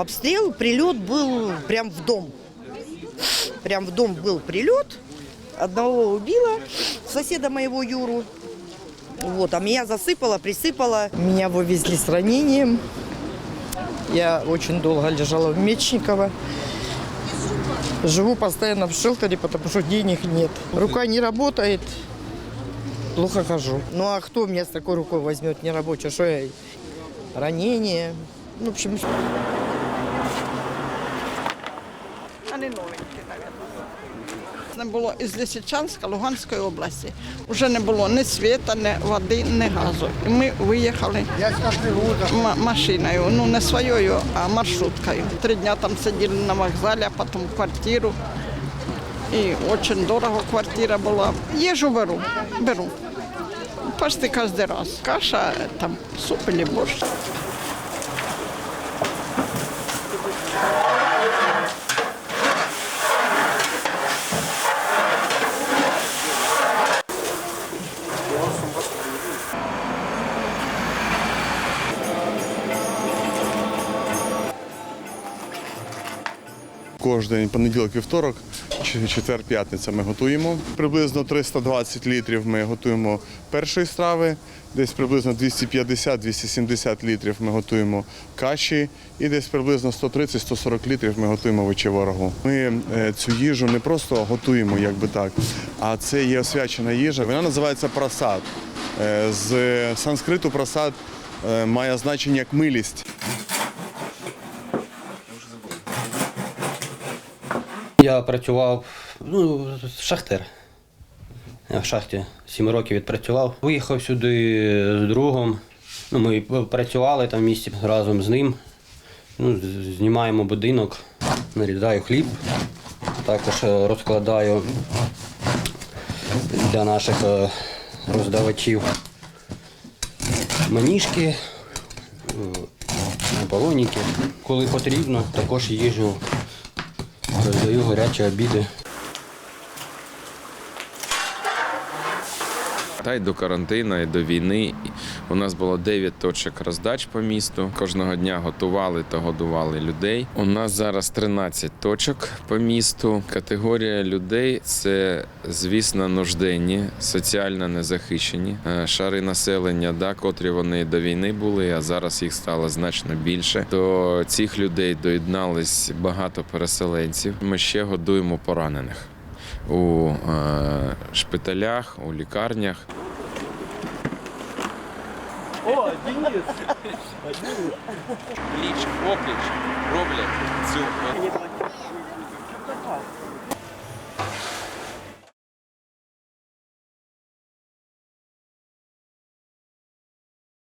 Обстрел, прилет был прям в дом. Прям в дом был прилет. Одного убило, соседа моего Юру. Вот, а меня засыпало, присыпало. Меня вывезли с ранением. Я очень долго лежала в Мечниково. Живу постоянно в шелтере, потому что денег нет. Рука не работает, плохо хожу. Ну а кто меня с такой рукой возьмет нерабочей? Что я? Ранение. Ну, в общем, Вони новенькі, мабуть. Не було із Лисичанська, Луганської області. Вже не було ні світа, ні води, ні газу. І ми виїхали м- машиною, ну не своєю, а маршруткою. Три дні там сиділи на вокзалі, а потім в квартиру. І дуже дорого квартира була. Їжу беру, беру. Почти кожен раз. Каша, там, суп или борщ. Кожен понеділок, вівторок, четвер, п'ятниця ми готуємо. Приблизно 320 літрів ми готуємо першої страви, десь приблизно 250-270 літрів ми готуємо каші, і десь приблизно 130-140 літрів ми готуємо вечеворогу. Ми е, цю їжу не просто готуємо, як би так, а це є освячена їжа. Вона називається прасад. Е, З санскриту прасад е, має значення як милість. Я працював, ну, шахтер. Я в шахті сім років відпрацював. Виїхав сюди з другом. Ну, ми працювали там в місті разом з ним. Ну, знімаємо будинок, нарізаю хліб, також е, розкладаю для наших е, роздавачів маніжки, е, балоніки. Коли потрібно, також їжу Роздаю гарячі обіди. Та й до карантину, і до війни у нас було 9 точок роздач по місту. Кожного дня готували та годували людей. У нас зараз 13 точок по місту. Категорія людей це, звісно, нужденні, соціально незахищені Е, шари населення, да, котрі вони до війни були, а зараз їх стало значно більше. До цих людей доєднались багато переселенців. Ми ще годуємо поранених у е, шпиталях, у лікарнях. О, Денис! пліч опліч роблять цю